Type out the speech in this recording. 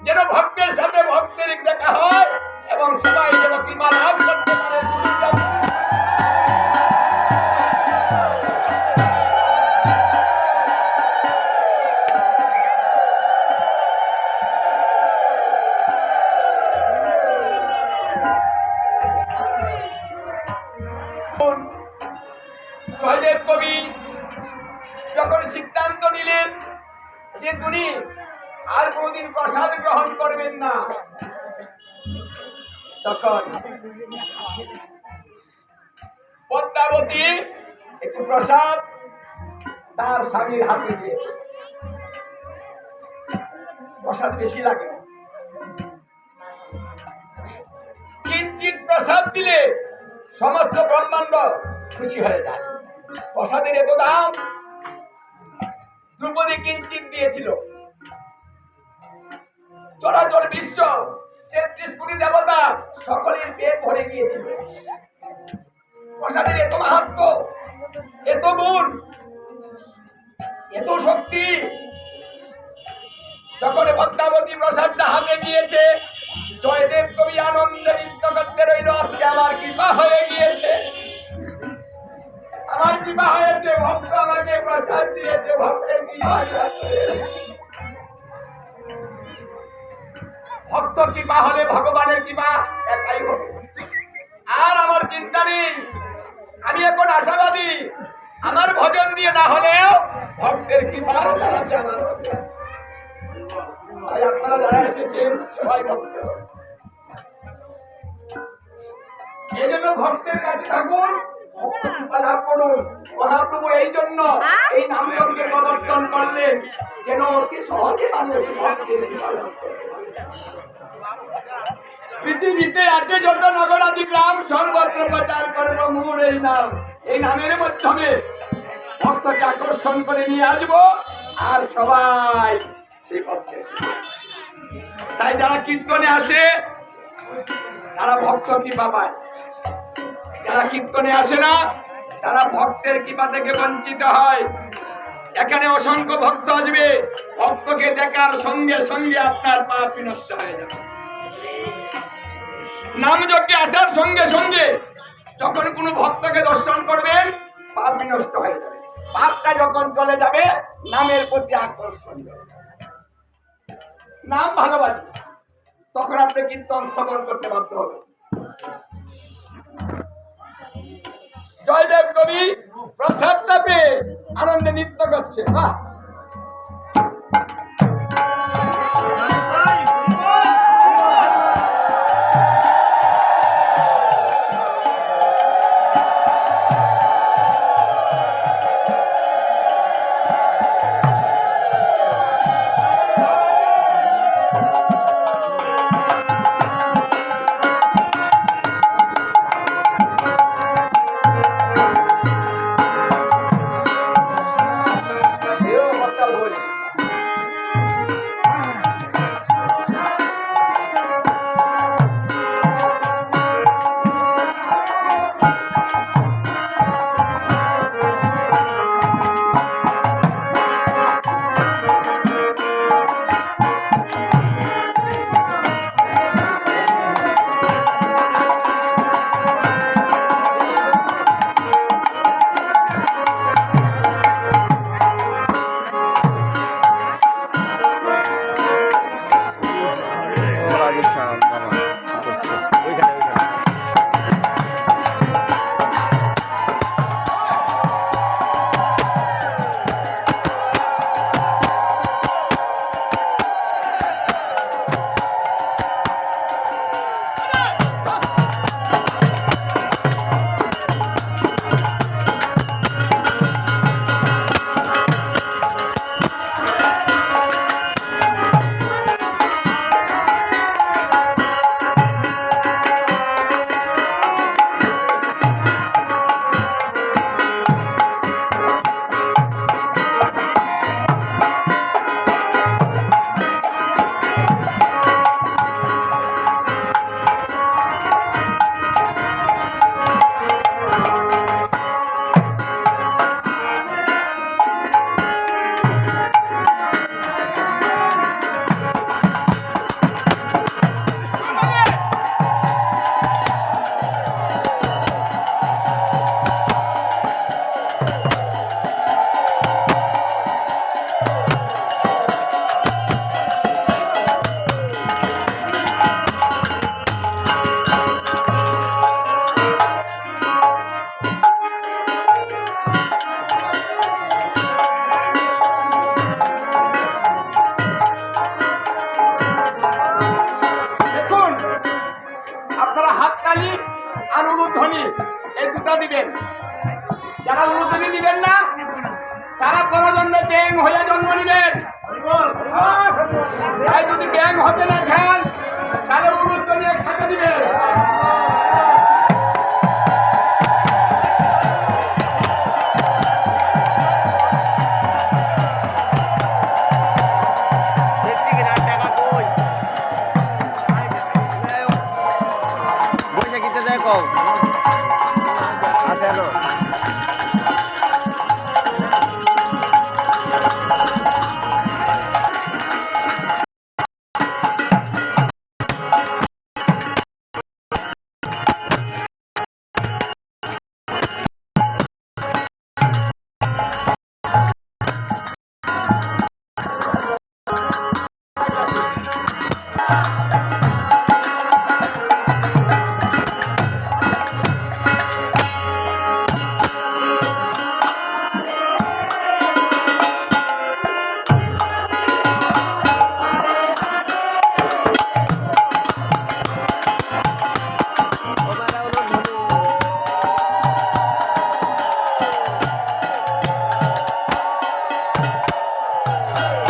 যেন ভক্তের সাথে ভক্তের দেখা হয় এবং সবাই যেন কৃপা লাভ করতে পারে প্রসাদ গ্রহণ করবেন না। তখন পদ্মাবতী একটু প্রসাদ তার স্বামীর হাতে দিয়েছে। প্রসাদ বেশি লাগে। কিঞ্চিত প্রসাদ দিলে সমস্ত ব্রহ্মাণ্ড খুশি হয়ে যায়। প্রসাদের এত দাম, দ্রৌপদী কিঞ্চিত দিয়েছিল। চরাচর বিশ্ব। তেত্রিশ কোটি দেবতা সকলের পেট ভরে গিয়েছিল। প্রসাদের এত মাহাত্ম, এত গুণ, এত শক্তি। যখন পদ্মাবতী প্রসাদটা হাতে দিয়েছে, জয়দেব কবি আনন্দে নৃত্য করতে রইল, আজকে আমার কৃপা হয়ে গিয়েছে। আমার কৃপা হয়েছে, ভক্ত আমাকে প্রসাদ দিয়েছে, ভক্তের কৃপা হয়েছে। কৃপা হলে ভগবানের কৃপা একাই হবে। আর আমার চিন্তা নেই। আমি এখন আশাবাদী। আমার ভজন দিয়ে না হলেও ভক্তের কৃপা আপনারা সবাই ভক্ত। এই ভক্তের কাছে থাকুন মহাপ্রভু এই জন্য এই নামযজ্ঞে প্রবর্তন করলেন, যেন অতি সহজে মানুষ ভক্তের। পৃথিবীতে আছে যত নগরাদি গ্রাম সর্বত্র প্রচার করব মূল এই নাম। এই নামের মাধ্যমে ভক্তকে আকর্ষণ করে নিয়ে আসব আর সবাই সেই ভক্তের তাই যারা কীর্তনে আসে, তারা ভক্ত কৃপা পায়। যারা কীর্তনে আসে না, তারা ভক্তের কৃপা থেকে বঞ্চিত হয়। এখানে অসংখ্য ভক্ত আসবে। ভক্তকে দেখার সঙ্গে সঙ্গে আপনার পাপ বিনষ্ট হয়ে যাবে। নাম যজ্ঞে আসার সঙ্গে সঙ্গে যখন কোনো ভক্তকে দর্শন করবেন পাপ বিনষ্ট হয়ে যাবে। পাপটা যখন চলে যাবে, নামের প্রতি আকর্ষণ নাম ভালোবাসি। তখন আপনি কীর্তন শ্রবণ করতে বাধ্য হবে জয়দেব কবি প্রসাদটা পেয়ে আনন্দে নৃত্য করছে। বাহ! নেবেন যারা অনুদানে নেবেন না, তারা জন্য ব্যাং হয়ে জন্ম নেবেন। তাই যদি ব্যাং হতে না চান তাহলে অনুদানে একসাথে নেবেন Yeah.